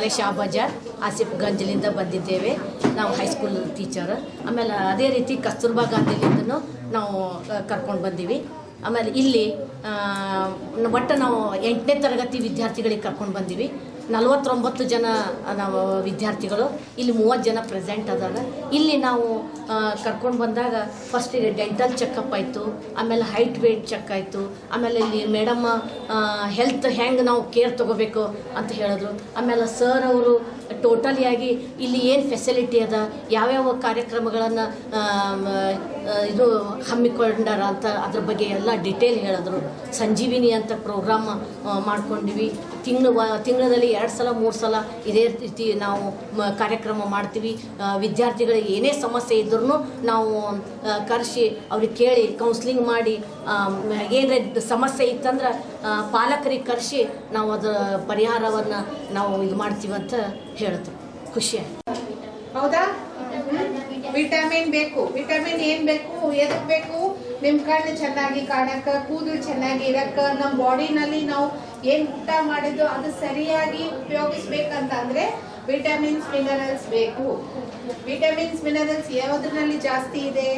ಬೆಳವಣಿಗೆ ಶಾ ಬಜಾರ್ ಆಸಿಫ್ ಗಂಜ್ಲಿಂದ ಬಂದಿದ್ದೇವೆ. ನಾವು ಹೈಸ್ಕೂಲ್ ಟೀಚರ್ ಆಮೇಲೆ ಅದೇ ರೀತಿ ಕಸ್ತೂರ್ಬಾ ಗಾಂಧಿಲಿಂದನೂ ನಾವು ಕರ್ಕೊಂಡು ಬಂದೀವಿ. ಆಮೇಲೆ ಇಲ್ಲಿ ಒಟ್ಟು ನಾವು ಎಂಟನೇ ತರಗತಿ ವಿದ್ಯಾರ್ಥಿಗಳಿಗೆ ಕರ್ಕೊಂಡು ಬಂದೀವಿ. ನಲವತ್ತೊಂಬತ್ತು ಜನ ನಾವು ವಿದ್ಯಾರ್ಥಿಗಳು, ಇಲ್ಲಿ ಮೂವತ್ತು ಜನ ಪ್ರೆಸೆಂಟ್ ಅದಾರ. ಇಲ್ಲಿ ನಾವು ಕರ್ಕೊಂಡು ಬಂದಾಗ ಫಸ್ಟಿಗೆ ಡೆಂಟಲ್ ಚೆಕಪ್ ಆಯಿತು, ಆಮೇಲೆ ಹೈಟ್ ವೇಟ್ ಚೆಕ್ ಆಯಿತು, ಆಮೇಲೆ ಇಲ್ಲಿ ಮೇಡಮ್ಮ ಹೆಲ್ತ್ ಹೆಂಗೆ ನಾವು ಕೇರ್ ತೊಗೋಬೇಕು ಅಂತ ಹೇಳಿದ್ರು. ಆಮೇಲೆ ಸರ್ ಅವರು ಟೋಟಲಿಯಾಗಿ ಇಲ್ಲಿ ಏನು ಫೆಸಿಲಿಟಿ ಅದ, ಯಾವ್ಯಾವ ಕಾರ್ಯಕ್ರಮಗಳನ್ನು ಇದು ಹಮ್ಮಿಕೊಂಡಾರ ಅಂತ ಅದ್ರ ಬಗ್ಗೆ ಎಲ್ಲ ಡಿಟೇಲ್ ಹೇಳಿದ್ರು. ಸಂಜೀವಿನಿ ಅಂತ ಪ್ರೋಗ್ರಾಮ್ ಮಾಡ್ಕೊಂಡಿವಿ. ತಿಂಗಳು ತಿಂಗಳಲ್ಲಿ ಎರಡು ಸಲ, ಮೂರು ಸಲ ಇದೇ ರೀತಿ ನಾವು ಕಾರ್ಯಕ್ರಮ ಮಾಡ್ತೀವಿ. ವಿದ್ಯಾರ್ಥಿಗಳಿಗೆ ಏನೇ ಸಮಸ್ಯೆ ಇದ್ರೂ ನಾವು ಕರೆಸಿ ಅವ್ರಿಗೆ ಕೇಳಿ ಕೌನ್ಸ್ಲಿಂಗ್ ಮಾಡಿ ಏನೇ ಸಮಸ್ಯೆ ಇತ್ತಂದ್ರೆ ಪಾಲಕರಿಗೆ ಕರೆಸಿ ನಾವು ಅದರ ಪರಿಹಾರವನ್ನು ನಾವು ಇದು ಮಾಡ್ತೀವಿ ಅಂತ ಹೇಳಿದ್ರು. ಖುಷಿ ಹೌದಾ? ವಿಟಮಿನ್ ಬೇಕು. ವಿಟಮಿನ್ ಏನ್ ಬೇಕು? ಎದಕ್ ಬೇಕು? ನಿಮ್ ಕಣ್ಣು ಚೆನ್ನಾಗಿ ಕಾಣಕ್ಕ ಕೂದಲು ಚೆನ್ನಾಗಿ ಇರಕ್ಕ ನಮ್ ಬಾಡಿನಲ್ಲಿ ನಾವು ಏನ್ ಊಟ ಮಾಡಿದ್ದು ಅದು ಸರಿಯಾಗಿ ಉಪಯೋಗಿಸ್ಬೇಕಂತ ಅಂದ್ರೆ ವಿಟಮಿನ್ಸ್, ಮಿನರಲ್ಸ್ ಬೇಕು. ವಿಟಮಿನ್ಸ್, ಮಿನರಲ್ಸ್ ಯಾವ್ದ್ರಲ್ಲಿ ಜಾಸ್ತಿ ಇದೆ?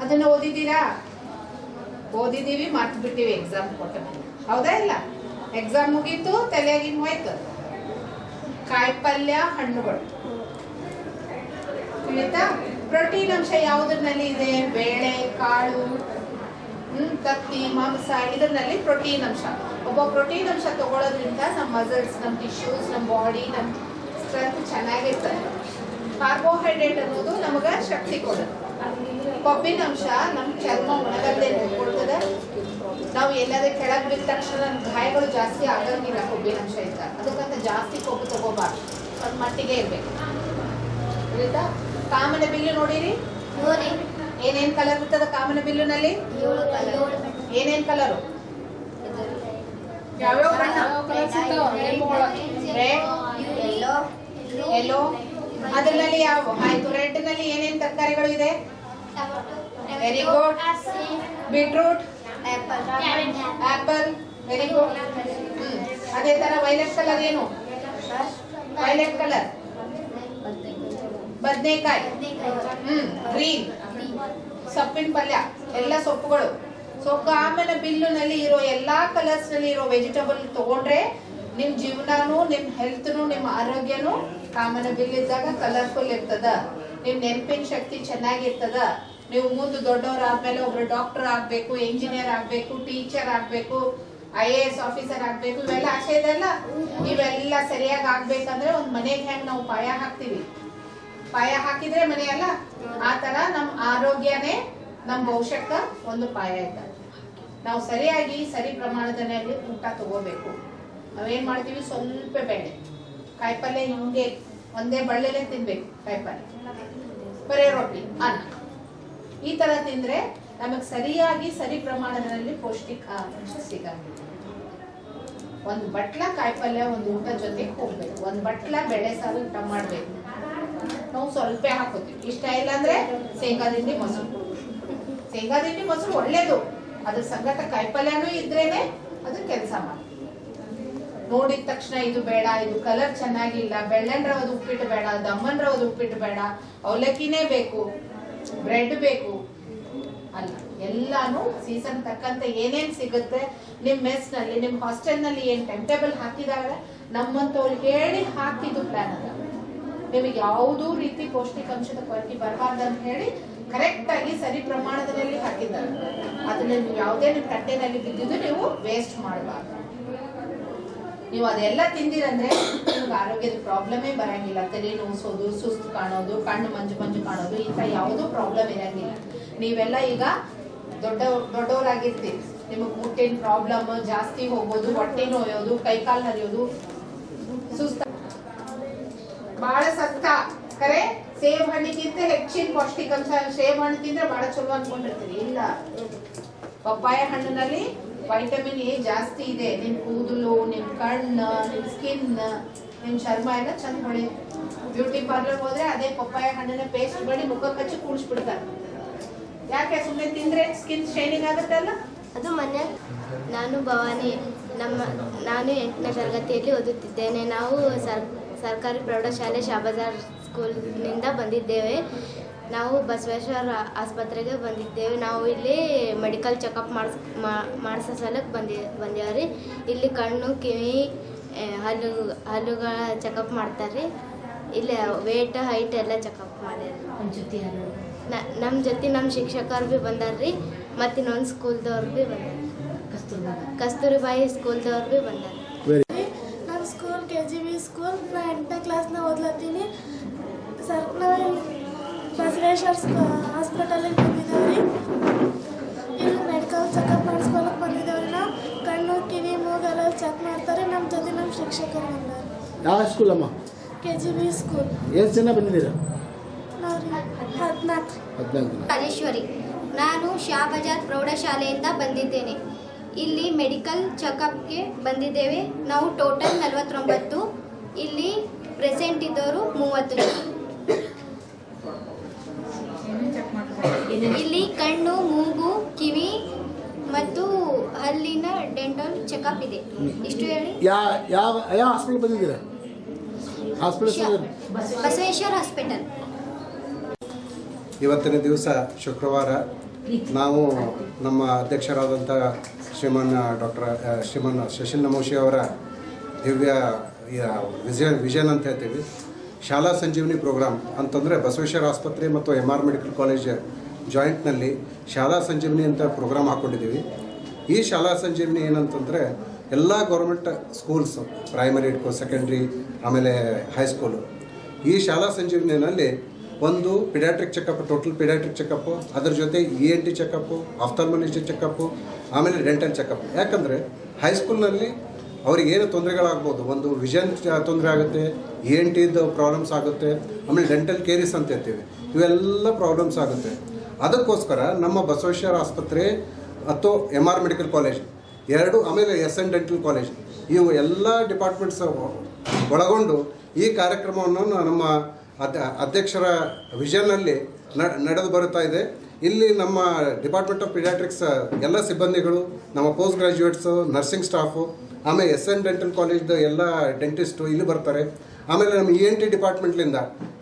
ಅದನ್ನ ಓದಿದ್ದೀರಾ? ಓದಿದೀವಿ ಮರ್ತು ಬಿಟ್ಟಿವಿ ಎಕ್ಸಾಮ್ ಕೊಟ್ಟ ಹೌದಾ ಇಲ್ಲ? ಎಕ್ಸಾಮ್ ಮುಗೀತು, ತಲೆಯಾಗಿ ಹೋಯ್ತು. ಕಾಯಿಪಲ್ಯ, ಹಣ್ಣುಗಳು. ತಿಳಿತಾ ಪ್ರೋಟೀನ್ ಅಂಶ ಯಾವುದರಲ್ಲಿ ಇದೆ? ಬೇಳೆ, ಕಾಳು ತತ್ತಿ ಮಾಂಸ, ಇದರಲ್ಲಿ ಪ್ರೋಟೀನ್ ಅಂಶ. ಒಬ್ಬ ಪ್ರೋಟೀನ್ ಅಂಶ ತಗೊಳ್ಳೋದ್ರಿಂದ ನಮ್ಮ ಮಸಲ್ಸ್, ನಮ್ಮ ಟಿಶ್ಯೂಸ್ ನಮ್ಮ ಬಾಡಿ ನಮ್ಮ ಸ್ಟ್ರೆಂತ್ ಚೆನ್ನಾಗಿರ್ತದೆ. ಕಾರ್ಬೋಹೈಡ್ರೇಟ್ ಅನ್ನೋದು ನಮಗೆ ಶಕ್ತಿ ಕೊಡುತ್ತೆ. ಕೊಬ್ಬಿನ ಅಂಶ ನಮ್ಮ ಚರ್ಮ ಒಣಗಲ್ಲದೆ ನೋಡ್ಕೊಳ್ತದೆ. ನಾವು ಎಲ್ಲಾದ್ರೂ ಕೆಳಗೆ ಬಿದ್ದ ತಕ್ಷಣ ಗಾಯಗಳು ಜಾಸ್ತಿ ಆಗಂಗಿಲ್ಲ ಕೊಬ್ಬಿನ ಅಂಶ ಇದ್ದ ಅದಕ್ಕಂತ ಜಾಸ್ತಿ ಕೊಬ್ಬು ತಗೋಬಾರ್ದು. ಒಂದು ಮಟ್ಟಿಗೆ ಇರಬೇಕು. ಕಾಮನ ಬಿಲ್ಲು ನೋಡಿರಿ? ಏನೇನ್ ಕಲರ್ ಇರ್ತದ ಕಾಮನ ಬಿಲ್ಲುನಲ್ಲಿ? ಏನೇನ್ ಕಲರು ಎಲ್ಲೋ ಅದ್ರಲ್ಲಿ ಯಾವ? ಆಯ್ತು ರೆಡ್ನಲ್ಲಿ ಏನೇನ್ ತರಕಾರಿಗಳು ಇದೆ? Very good beetroot apple very good ಅದೇ ತರ ವೈಲೆಟ್ ಕಲರ್ ಏನು? ವೈಲೆಟ್ ಕಲರ್ ಬದನೆಕಾಯಿ. ಹ್ಮ್, ಗ್ರೀನ್. ಸೊಪ್ಪಿನ ಪಲ್ಯ, ಎಲ್ಲ ಸೊಪ್ಪುಗಳು. ಸೊ ಆಮೇಲೆ ಬಿಲ್ಲುನಲ್ಲಿ ಇರೋ ಎಲ್ಲಾ ಕಲರ್ಸ್ನಲ್ಲಿ ಇರೋ ವೆಜಿಟೇಬಲ್ ತಗೊಂಡ್ರೆ ನಿಮ್ ಜೀವನಾನು, ನಿಮ್ ಹೆಲ್ತ್ನು ನಿಮ್ ಆರೋಗ್ಯನು ಕಾಮನ ಬಿಲ್ ಇದ್ದಾಗ ಕಲರ್ಫುಲ್ ಇರ್ತದ. ನಿಮ್ ನೆನಪಿನ ಶಕ್ತಿ ಚೆನ್ನಾಗಿರ್ತದ. ನೀವು ಮುಂದೆ ದೊಡ್ಡವ್ರ ಆದ್ಮೇಲೆ ಒಬ್ರು ಡಾಕ್ಟರ್ ಆಗ್ಬೇಕು ಇಂಜಿನಿಯರ್ ಆಗ್ಬೇಕು ಟೀಚರ್ ಆಗ್ಬೇಕು ಐ ಎ ಎಸ್ ಆಫೀಸರ್ ಆಗ್ಬೇಕು, ಇವೆಲ್ಲ ಆಸೆ ಇದೆಲ್ಲ ಇವೆಲ್ಲ ಸರಿಯಾಗಿ ಆಗ್ಬೇಕಂದ್ರೆ ಒಂದ್ ಮನೆಗೆ ಹೆಂಗ್ ನಾವು ಪಾಯ ಹಾಕ್ತಿವಿ? ಪಾಯ ಹಾಕಿದ್ರೆ ಮನೆ ಅಲ್ಲ? ಆ ತರ ನಮ್ ಆರೋಗ್ಯನೇ ನಮ್ ಭವಿಷ್ಯಕ್ಕ ಒಂದು ಪಾಯ ಇದ್ದ. ನಾವು ಸರಿಯಾಗಿ ಸರಿ ಪ್ರಮಾಣದಲ್ಲಿ ಊಟ ತಗೋಬೇಕು. ನಾವೇನ್ ಮಾಡ್ತೀವಿ? ಸ್ವಲ್ಪ ಬೇಳೆ ಕಾಯಿಪಲ್ಯ ಹಿಂಗೆ ಒಂದೇ ಬಳ್ಳೆಲೆ ತಿನ್ಬೇಕು ಕಾಯಿಪಲ್ಯ ಬರೇ ರೊಟ್ಟಿ ಅನ್ನ. ಈ ತರ ತಿಂದ್ರೆ ನಮಗ್ ಸರಿಯಾಗಿ ಸರಿ ಪ್ರಮಾಣದಲ್ಲಿ ಪೌಷ್ಟಿಕ ಅಂಶ ಸಿಗಲ್ಲ ಒಂದ್ ಬಟ್ಲ ಕಾಯಿಪಲ್ಯ ಒಂದು ಊಟ ಜೊತೆಗೆ ಹೋಗ್ಬೇಕು. ಒಂದ್ ಬಟ್ಲ ಬೆಳೆ ಸಾರು ಊಟ ಮಾಡ್ಬೇಕು. ನಾವು ಸ್ವಲ್ಪ ಹಾಕೋತೀವಿ. ಇಷ್ಟ ಇಲ್ಲ ಅಂದ್ರೆ ಶೇಂಗಾ ತಿಂಡಿ, ಮೊಸರು. ಶೇಂಗಾ ತಿಂಡಿ, ಮೊಸರು ಒಳ್ಳೇದು. ಅದ್ರ ಸಂಗಟ ಕಾಯಿಪಲ್ಯನೂ ಇದ್ರೇನೆ ಅದು ಕೆಲಸ ಮಾಡಿ ನೋಡಿದ ತಕ್ಷಣ ಇದು ಬೇಡ, ಇದು ಕಲರ್ ಚೆನ್ನಾಗಿಲ್ಲ. ಬೆಳ್ಳನ್ ರವದ ಉಪ್ಪಿಟ್ಟು ಬೇಡ, ದಮ್ಮನ್ ರವದ ಉಪ್ಪಿಟ್ಟು ಬೇಡ. ಅವಲಕ್ಕಿನೇ ಬೇಕು ಬ್ರೆಡ್ ಬೇಕು. ಅಲ್ಲ, ಎಲ್ಲಾನು ಸೀಸನ್ ತಕ್ಕಂತೆ ಏನೇನ್ ಸಿಗುತ್ತೆ, ನಿಮ್ ಮೆಸ್ನಲ್ಲಿ, ನಿಮ್ ಹಾಸ್ಟೆಲ್ನಲ್ಲಿ ಏನ್ ಟೈಮ್ ಟೇಬಲ್ ಹಾಕಿದಾಗ ನಮ್ಮಂತವ್ರು ಹೇಳಿ ಹಾಕಿದ್ದು ಪ್ಲಾನ್ ಅದ. ನಿಮಗೆ ಯಾವುದೂ ರೀತಿ ಪೌಷ್ಟಿಕಾಂಶದ ಕೊರತೆ ಬರಬಾರ್ದು ಅಂತ ಹೇಳಿ ಕರೆಕ್ಟ್ ಆಗಿ ಸರಿ ಪ್ರಮಾಣದಲ್ಲಿ ಹಾಕಿದ್ದಾರೆ. ಅದನ್ನ ನೀವು ಯಾವುದೇ ನಿಮ್ಮ ತಟ್ಟೆನಲ್ಲಿ ಬಿದ್ದಿದ್ದು ನೀವು ವೇಸ್ಟ್ ಮಾಡಬಾರ್ದು. ನೀವು ಅದೆಲ್ಲ ತಿಂದಿರಂದ್ರೆ ನಿಮ್ಗೆ ಆರೋಗ್ಯದ ಪ್ರಾಬ್ಲಮೇ ಬರಂಗಿಲ್ಲ. ತಲೆ ನೋಸೋದು, ಸುಸ್ತು ಕಾಣೋದು, ಕಣ್ಣು ಮಂಜು ಮಂಜು ಕಾಣೋದು ಇಂಥ ಯಾವುದೂ ಪ್ರಾಬ್ಲಮ್ ಇರಂಗಿಲ್ಲ. ನೀವೆಲ್ಲ ಈಗ ದೊಡ್ಡ ದೊಡ್ಡವರಾಗಿರ್ತೀರಿ. ನಿಮಗೆ ಮುಟ್ಟಿನ ಪ್ರಾಬ್ಲಮ್ ಜಾಸ್ತಿ ಹೋಗೋದು ಹೊಟ್ಟೆ ನೋಯೋದು ಕೈಕಾಲು ಹರಿಯೋದು ಸುಸ್ತ ಬಹಳ ಸತ್ತ. ಕರೆ ಸೇಬ್ ಹಣ್ಣಿಗಿಂತ ಹೆಚ್ಚಿನ ಪೌಷ್ಟಿಕಾಂಶ, ಸೇಬ್ ಹಣ್ಣು ತಿಂದ್ರೆ ಬಹಳ ಚಲೋ ಅನ್ಕೊಂಡಿರ್ತೀರಿ. ಇಲ್ಲ. ಪಪ್ಪಾಯ ಹಣ್ಣಿನಲ್ಲಿ ವೈಟಮಿನ್ ಎ ಜಾಸ್ತಿ ಇದೆ. ನಿಮ್ ಕೂದಲು, ನಿಮ್ ಕಣ್ಣು, ನಿಮ್ ಸ್ಕಿನ್ ನಿಮ್ ಚರ್ಮ ಎಲ್ಲ ಚಂದ ಹೊಳಿ. ಬ್ಯೂಟಿ ಪಾರ್ಲರ್ ಹೋದ್ರೆ ಅದೇ ಪಪ್ಪಾಯ ಹಣ್ಣಿನ ಪೇಸ್ಟ್ ಮಾಡಿ ಮುಖಕ್ಕೆ ಹಚ್ಚಿ ಕೂಡಿಸ್ಬಿಡ್ತಾರೆ. ಯಾಕೆ ಸುಮ್ಮನೆ ತಿಂದ್ರೆ ಸ್ಕಿನ್ ಶೈನಿಂಗ್ ಆಗುತ್ತಲ್ಲ ಅದು ಮನೆ. ನಾನು ಭವಾನಿ. ನಮ್ಮ, ನಾನು ಎಂಟನೇ ತರಗತಿಯಲ್ಲಿ ಓದುತ್ತಿದ್ದೇನೆ. ನಾವು ಸರ್ ಸರ್ಕಾರಿ ಪ್ರೌಢಶಾಲೆ ಶಾಬಜಾರ್ ಸ್ಕೂಲ್ನಿಂದ ಬಂದಿದ್ದೇವೆ. ನಾವು ಬಸವೇಶ್ವರ ಆಸ್ಪತ್ರೆಗೆ ಬಂದಿದ್ದೇವೆ. ನಾವು ಇಲ್ಲಿ ಮೆಡಿಕಲ್ ಚೆಕಪ್ ಮಾಡಿಸ್ ಮಾಡಿಸೋ ಸಲಕ್ಕೆ ಬಂದಿ ಬಂದೇವ್ರಿ ಇಲ್ಲಿ ಕಣ್ಣು ಕಿವಿ ಹಲ್ಲು ಹಲ್ಲುಗಳ ಚೆಕಪ್ ಮಾಡ್ತಾರೆ ಇಲ್ಲಿ ವೇಟ್ ಹೈಟ್ ಎಲ್ಲ ಚೆಕಪ್ ಮಾಡ್ಯಾರ ನಮ್ಮ ಜೊತೆ ನಮ್ಮ ಶಿಕ್ಷಕರು ಭೀ ಬಂದಾರ್ರಿ. ಮತ್ತು ಇನ್ನೊಂದು ಸ್ಕೂಲ್ದವ್ರು ಭೀ ಬಂದಾರ ಕಸ್ತೂರಿ ಕಸ್ತೂರಿಬಾಯಿ ಸ್ಕೂಲ್ದವ್ರು ಭೀ ಬಂದಾರ ನಮ್ಮ school K G B school ನಾ ಎಂಟನೇ ಸರ್ ನಾವು ಬಸವೇಶ್ವರ ಹಾಸ್ಪಿಟಲಿಗೆ ಬಂದಿದ್ದೇವೆ. ಇಲ್ಲಿ ಮೆಡಿಕಲ್ ಚೆಕಪ್ ಮಾಡಿಸ್ಕೊಳಕ್ಕೆ ಬಂದಿದ್ದೇವೆ ನಾವು ಕಣ್ಣು ಕಿವಿ ಮೂಗೆಲ್ಲ ಚೆಕ್ ಮಾಡ್ತಾರೆ. ನಮ್ಮ ಜೊತೆ ನಮ್ಮ ಶಿಕ್ಷಕರು ಬಂದಾರೆ. ಯಾವ ಸ್ಕೂಲ್ ಅಮ್ಮ? ಕೆ ಜಿ ಬಿ ಸ್ಕೂಲ್ ಎಷ್ಟು ಜನ ಬಂದಿದ್ದೀರಾ ಹದಿನಾಲ್ಕು. ಹದಿನಾಲ್ಕು ರಾಜೇಶ್ವರಿ ನಾನು ಶಾ ಬಜಾರ್ ಪ್ರೌಢಶಾಲೆಯಿಂದ ಬಂದಿದ್ದೇನೆ. ಇಲ್ಲಿ ಮೆಡಿಕಲ್ ಚೆಕಪ್ಗೆ ಬಂದಿದ್ದೇವೆ. ನಾವು ಟೋಟಲ್ ನಲವತ್ತೊಂಬತ್ತು. ಇಲ್ಲಿ ಪ್ರೆಸೆಂಟ್ ಇದ್ದವರು ಮೂವತ್ತು ಜನ. ಇಲ್ಲಿ ಕಣ್ಣು ಮೂಗು ಕಿವಿ ಮತ್ತು ಹಲ್ಲಿನ ಡೆಂಟಲ್ ಚೆಕಪ್ ಇದೆ. ಇಷ್ಟು ಹೇಳಿ. ಯಾವ ಯಾವ ಹಾಸ್ಪಿಟಲ್ ಬಂದಿದ್ದೀರಾ? ಹಾಸ್ಪಿಟಲ್ ಬಸವೇಶ್ವರ ಹಾಸ್ಪಿಟಲ್ ಇವತ್ತಿನ ದಿವಸ ಶುಕ್ರವಾರ ನಾವು ನಮ್ಮ ಅಧ್ಯಕ್ಷರಾದಂಥ ಶ್ರೀಮಾನ್ ಡಾಕ್ಟರ್ ಶ್ರೀಮನ್ ಶಶಿಲ್ ನಮೋಶಿ ಅವರ ದಿವ್ಯ ವಿಜನ್ ವಿಷನ್ ಅಂತ ಹೇಳ್ತೀವಿ. ಶಾಲಾ ಸಂಜೀವನಿ ಪ್ರೋಗ್ರಾಮ್ ಅಂತಂದರೆ ಬಸವೇಶ್ವರ ಆಸ್ಪತ್ರೆ ಮತ್ತು ಎಂ ಆರ್ ಮೆಡಿಕಲ್ ಕಾಲೇಜ್ ಜಾಯಿಂಟ್ನಲ್ಲಿ ಶಾಲಾ ಸಂಜೀವನಿ ಅಂತ ಪ್ರೋಗ್ರಾಮ್ ಹಾಕ್ಕೊಂಡಿದ್ದೀವಿ ಈ ಶಾಲಾ ಸಂಜೀವನಿ ಏನಂತಂದರೆ ಎಲ್ಲ ಗೌರ್ಮೆಂಟ್ ಸ್ಕೂಲ್ಸ್ ಪ್ರೈಮರಿ ಇಟ್ಕೋ ಸೆಕೆಂಡ್ರಿ ಆಮೇಲೆ ಹೈಸ್ಕೂಲು ಈ ಶಾಲಾ ಸಂಜೀವನಿಯಲ್ಲಿ ಒಂದು paediatric checkup total paediatric checkup ಅದ್ರ ಜೊತೆ E N T checkup ophthalmology checkup ಆಮೇಲೆ ಡೆಂಟಲ್ ಚೆಕಪ್ ಯಾಕಂದರೆ ಹೈಸ್ಕೂಲ್ನಲ್ಲಿ ಅವ್ರಿಗೆ ಏನು ತೊಂದರೆಗಳಾಗ್ಬೋದು? ಒಂದು ವಿಷನ್ ತೊಂದರೆ ಆಗುತ್ತೆ ಇ ಎನ್ ಟಿದು ಪ್ರಾಬ್ಲಮ್ಸ್ ಆಗುತ್ತೆ, ಆಮೇಲೆ ಡೆಂಟಲ್ ಕೇರಿಸ್ ಅಂತ ಹೇಳ್ತೀವಿ. ಇವೆಲ್ಲ ಪ್ರಾಬ್ಲಮ್ಸ್ ಆಗುತ್ತೆ. ಅದಕ್ಕೋಸ್ಕರ ನಮ್ಮ ಬಸವೇಶ್ವರ ಆಸ್ಪತ್ರೆ ಅಥವಾ ಎಂ ಆರ್ ಮೆಡಿಕಲ್ ಕಾಲೇಜ್ ಎರಡು, ಆಮೇಲೆ ಎಸ್ ಎನ್ ಡೆಂಟಲ್ ಕಾಲೇಜ್ ಇವು ಎಲ್ಲ ಡಿಪಾರ್ಟ್ಮೆಂಟ್ಸ್ ಒಳಗೊಂಡು ಈ ಕಾರ್ಯಕ್ರಮವನ್ನು ನಮ್ಮ ಅಧ್ಯ ಅಧ್ಯಕ್ಷರ ವಿಷನ್ನಲ್ಲಿ ನಡೆದು ಬರುತ್ತಾ ಇದೆ. ಇಲ್ಲಿ ನಮ್ಮ ಡಿಪಾರ್ಟ್ಮೆಂಟ್ ಆಫ್ ಪಿಡಿಯಾಟ್ರಿಕ್ಸ್ ಎಲ್ಲ ಸಿಬ್ಬಂದಿಗಳು, ನಮ್ಮ ಪೋಸ್ಟ್ ಗ್ರಾಜ್ಯುಯೇಟ್ಸು ನರ್ಸಿಂಗ್ ಸ್ಟಾಫು ಆಮೇಲೆ ಎಸ್ ಎನ್ ಡೆಂಟಲ್ ಕಾಲೇಜ್ದು ಎಲ್ಲ ಡೆಂಟಿಸ್ಟು ಇಲ್ಲಿ ಬರ್ತಾರೆ. ಆಮೇಲೆ ನಮ್ಮ E N T ಡಿಪಾರ್ಟ್ಮೆಂಟ್ಲಿಂದ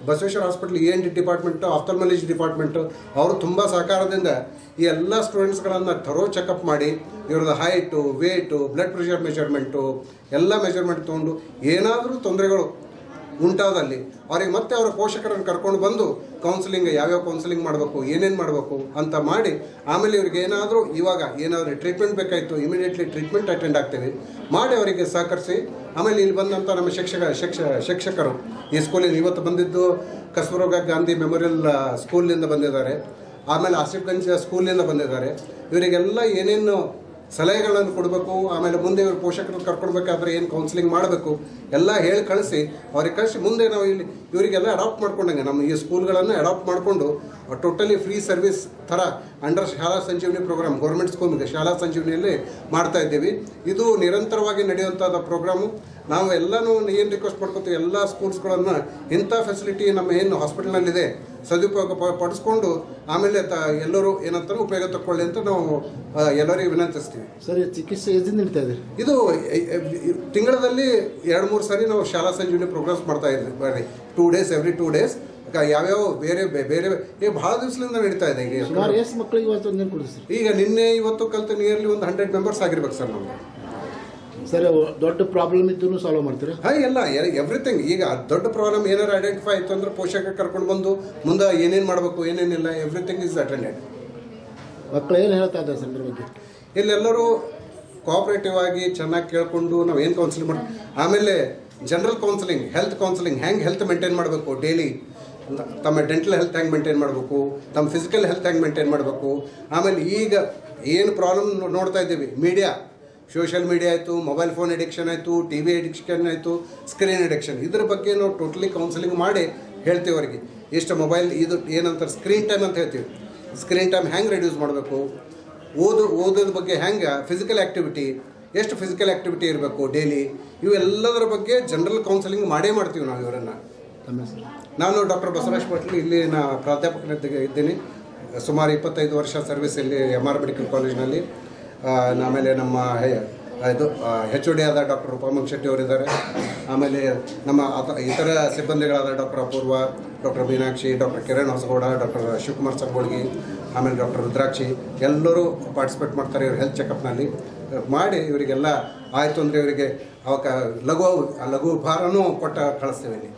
Basaveshwara hospital E N T department ophthalmology department ಅವರು ತುಂಬ ಸಹಕಾರದಿಂದ ಈ ಎಲ್ಲ ಸ್ಟೂಡೆಂಟ್ಸ್ಗಳನ್ನು ಥರೋ ಚೆಕಪ್ ಮಾಡಿ, ಇವ್ರದ್ದು height weight blood pressure measurement ಎಲ್ಲ ಮೆಷರ್ಮೆಂಟ್ ತೊಗೊಂಡು ಏನಾದರೂ ತೊಂದರೆಗಳು ಉಂಟಾದಲ್ಲಿ ಅವ್ರಿಗೆ ಮತ್ತೆ ಅವರ ಪೋಷಕರನ್ನು ಕರ್ಕೊಂಡು ಬಂದು ಕೌನ್ಸಿಲಿಂಗ್ ಯಾವ್ಯಾವ ಕೌನ್ಸಿಲಿಂಗ್ ಮಾಡಬೇಕು, ಏನೇನು ಮಾಡಬೇಕು ಅಂತ ಮಾಡಿ ಆಮೇಲೆ ಇವ್ರಿಗೆ ಏನಾದರೂ ಇವಾಗ ಏನಾದರೂ ಟ್ರೀಟ್ಮೆಂಟ್ ಬೇಕಾಯಿತು ಇಮಿಡಿಯೇಟ್ಲಿ ಟ್ರೀಟ್ಮೆಂಟ್ ಅಟೆಂಡ್ ಆಗ್ತೀವಿ. ಮಾಡಿ ಅವರಿಗೆ ಸಹಕರಿಸಿ, ಆಮೇಲೆ ಇಲ್ಲಿ ಬಂದಂಥ ನಮ್ಮ ಶಿಕ್ಷಕ, ಶಿಕ್ಷ, ಶಿಕ್ಷಕರು ಈ ಸ್ಕೂಲಿಂದ ಇವತ್ತು ಬಂದಿದ್ದು ಕಸ್ಬರೋಗ ಗಾಂಧಿ ಮೆಮೋರಿಯಲ್ ಸ್ಕೂಲಿಂದ ಬಂದಿದ್ದಾರೆ. ಆಮೇಲೆ ಆಸಿಫ್ಗಂಜ್ ಸ್ಕೂಲಿಂದ ಬಂದಿದ್ದಾರೆ. ಇವರಿಗೆಲ್ಲ ಏನೇನು ಸಲಹೆಗಳನ್ನು ಕೊಡಬೇಕು, ಆಮೇಲೆ ಮುಂದೆ ಇವರು ಪೋಷಕರು ಕರ್ಕೊಡ್ಬೇಕಾದ್ರೆ ಏನು ಕೌನ್ಸಿಲಿಂಗ್ ಮಾಡಬೇಕು, ಎಲ್ಲ ಹೇಳಿ ಕಳಿಸಿ. ಅವ್ರಿಗೆ ಕಳಿಸಿ, ಮುಂದೆ ನಾವು ಇಲ್ಲಿ ಇವರಿಗೆಲ್ಲ ಅಡಾಪ್ಟ್ ಮಾಡ್ಕೊಂಡಂಗೆ. ನಮ್ಮ ಈ ಸ್ಕೂಲ್ಗಳನ್ನು ಅಡಾಪ್ಟ್ ಮಾಡಿಕೊಂಡು ಟೋಟಲಿ ಫ್ರೀ ಸರ್ವಿಸ್ ಥರ ಅಂಡರ್ ಶಾಲಾ ಸಂಜೀವನಿ ಪ್ರೋಗ್ರಾಮ್ ಗೌರ್ಮೆಂಟ್ ಸ್ಕೂಲ್ಗೆ ಶಾಲಾ ಸಂಜೀವನಿಯಲ್ಲಿ ಮಾಡ್ತಾ ಇದ್ದೀವಿ. ಇದು ನಿರಂತರವಾಗಿ ನಡೆಯುವಂಥದ್ದು ಪ್ರೋಗ್ರಾಮು ನಾವು ಎಲ್ಲನೂ ಏನು ರಿಕ್ವೆಸ್ಟ್ ಮಾಡ್ಕೊತೀವಿ ಎಲ್ಲ ಸ್ಕೂಲ್ಸ್ಗಳನ್ನು ಇಂಥ ಫೆಸಿಲಿಟಿ ನಮ್ಮ ಏನು ಹಾಸ್ಪಿಟಲ್ನಲ್ಲಿದೆ ಸದುಪಯೋಗ ಪಡಿಸ್ಕೊಂಡು ಆಮೇಲೆ ತ ಎಲ್ಲರೂ ಏನಂತಾರೆ ಉಪಯೋಗ ತಗೊಳ್ಳಿ ಅಂತ ನಾವು ಎಲ್ಲರಿಗೂ ವಿನಂತಿಸ್ತೀವಿ. ಸರಿ ಚಿಕಿತ್ಸೆ ನಡೀತಾ ಇದೆ? ಇದು ತಿಂಗಳಲ್ಲಿ ಎರಡು ಮೂರು ಸಾರಿ ನಾವು ಶಾಲಾ ಸಂಜೀವಿನಿ ಪ್ರೋಗ್ರಾಮ್ಸ್ ಮಾಡ್ತಾ ಇದ್ವಿ two days every two days ಯಾವ್ಯಾವ ಬೇರೆ ಬೇರೆ ಈಗ ಭಾಳ ದಿವಸದಿಂದ ನಡೀತಾ ಇದೆ ಈಗ. ಮಕ್ಕಳಿಗೆ ಈಗ ನಿನ್ನೆ ಇವತ್ತು ಕಲಿತು ನಿಯರ್ಲಿ ಒಂದು ಹಂಡ್ರೆಡ್ ಮೆಂಬರ್ಸ್ ಆಗಿರ್ಬೇಕು ಸರ್ ನಮಗೆ. ಸರ್ ದೊಡ್ಡ ಪ್ರಾಬ್ಲಮ್ ಇದ್ದು ಸಾಲ್ವ್ ಮಾಡ್ತೀರಾ? ಹಾಂ ಎಲ್ಲ ಎವ್ರಿಥಿಂಗ್ ಈಗ ದೊಡ್ಡ ಪ್ರಾಬ್ಲಮ್ ಏನಾರು ಐಡೆಂಟಿಫೈ ಆಯ್ತು ಅಂದ್ರೆ ಪೋಷಕ ಕರ್ಕೊಂಡು ಬಂದು ಮುಂದೆ ಏನೇನು ಮಾಡಬೇಕು ಏನೇನಿಲ್ಲ ಎವ್ರಿಥಿಂಗ್ ಇಸ್ ಅಟೆಂಡೆಡ್ ಮಕ್ಕಳು ಏನು ಹೇಳ್ತಾ ಇದ್ದಾರೆ ಸರ್ ಬಗ್ಗೆ? ಇಲ್ಲೆಲ್ಲರೂ ಕೋಆಪ್ರೇಟಿವ್ ಆಗಿ ಚೆನ್ನಾಗಿ ಕೇಳಿಕೊಂಡು ನಾವು ಏನು ಕೌನ್ಸಿಲಿಂಗ್ ಮಾಡಿ ಆಮೇಲೆ ಜನರಲ್ ಕೌನ್ಸಿಲಿಂಗ್ ಹೆಲ್ತ್ ಕೌನ್ಸಿಲಿಂಗ್ ಹೆಂಗೆ ಹೆಲ್ತ್ ಮೇಂಟೈನ್ ಮಾಡಬೇಕು ಡೈಲಿ ತಮ್ಮ ಡೆಂಟಲ್ ಹೆಲ್ತ್ ಹೆಂಗೆ ಮೇಂಟೈನ್ ಮಾಡಬೇಕು? ತಮ್ಮ ಫಿಸಿಕಲ್ ಹೆಲ್ತ್ ಹೆಂಗೆ ಮೇಂಟೈನ್ ಮಾಡಬೇಕು? ಆಮೇಲೆ ಈಗ ಏನು ಪ್ರಾಬ್ಲಮ್ ನೋಡ್ತಾ ಇದ್ದೀವಿ ಮೀಡಿಯಾ ಸೋಷಿಯಲ್ ಮೀಡಿಯಾ ಆಯಿತು ಮೊಬೈಲ್ ಫೋನ್ ಅಡಿಕ್ಷನ್ ಆಯಿತು ಟಿ ವಿ ಅಡಿಕ್ಷನ್ ಆಯಿತು ಸ್ಕ್ರೀನ್ ಅಡಿಕ್ಷನ್. ಇದ್ರ ಬಗ್ಗೆ ನಾವು ಟೋಟಲಿ ಕೌನ್ಸಿಲಿಂಗ್ ಮಾಡಿ ಹೇಳ್ತೀವಿ ಅವರಿಗೆ. ಎಷ್ಟು ಮೊಬೈಲ್ ಇದು ಏನಂತಾರೆ ಸ್ಕ್ರೀನ್ ಟೈಮ್ ಅಂತ ಹೇಳ್ತೀವಿ. ಸ್ಕ್ರೀನ್ ಟೈಮ್ ಹೆಂಗೆ ರೆಡ್ಯೂಸ್ ಮಾಡಬೇಕು? ಓದು ಓದೋದ್ರ ಬಗ್ಗೆ ಹೆಂಗೆ? ಫಿಸಿಕಲ್ ಆ್ಯಕ್ಟಿವಿಟಿ ಎಷ್ಟು ಫಿಸಿಕಲ್ ಆ್ಯಕ್ಟಿವಿಟಿ ಇರಬೇಕು ಡೈಲಿ ಇವೆಲ್ಲದರ ಬಗ್ಗೆ ಜನರಲ್ ಕೌನ್ಸಿಲಿಂಗ್ ಮಾಡೇ ಮಾಡ್ತೀವಿ ನಾವು ಇವರನ್ನು. ನಾನು ಡಾಕ್ಟರ್ ಬಸವರಾಜ್ ಪಾಟೀಲ್ ಇಲ್ಲಿ ನಾ ಪ್ರಾಧ್ಯಾಪಕನಿದ್ದ ಇದ್ದೀನಿ. ಸುಮಾರು ಇಪ್ಪತ್ತೈದು ವರ್ಷ ಸರ್ವಿಸ್ ಇಲ್ಲಿ ಎಂ ಆರ್ ಮೆಡಿಕಲ್ ಕಾಲೇಜ್ನಲ್ಲಿ ಆಮೇಲೆ ನಮ್ಮ ಇದು ಹೆಚ್ ಒ ಡಿ ಆದ ಡಾಕ್ಟರ್ ರೂಪಮಂಗ್ ಶೆಟ್ಟಿ ಅವರಿದ್ದಾರೆ. ಆಮೇಲೆ ನಮ್ಮ ಇತರ ಸಿಬ್ಬಂದಿಗಳಾದ doctor Apoorva, doctor Meenakshi, doctor Kiran Hosagowda, doctor Shivakumar Sangolgi, ಆಮೇಲೆ ಡಾಕ್ಟರ್ ರುದ್ರಾಕ್ಷಿ, ಎಲ್ಲರೂ ಪಾರ್ಟಿಸಿಪೇಟ್ ಮಾಡ್ತಾರೆ ಇವ್ರ ಹೆಲ್ತ್ ಚೆಕಪ್ನಲ್ಲಿ ಮಾಡಿ ಇವರಿಗೆಲ್ಲ ಆಯಿತು ಅಂದರೆ ಇವರಿಗೆ ಅವಕ, ಲಘು ಲಘು ಭಾರನೂ ಕೊಟ್ಟ ಕಳಿಸ್ತೀವಿ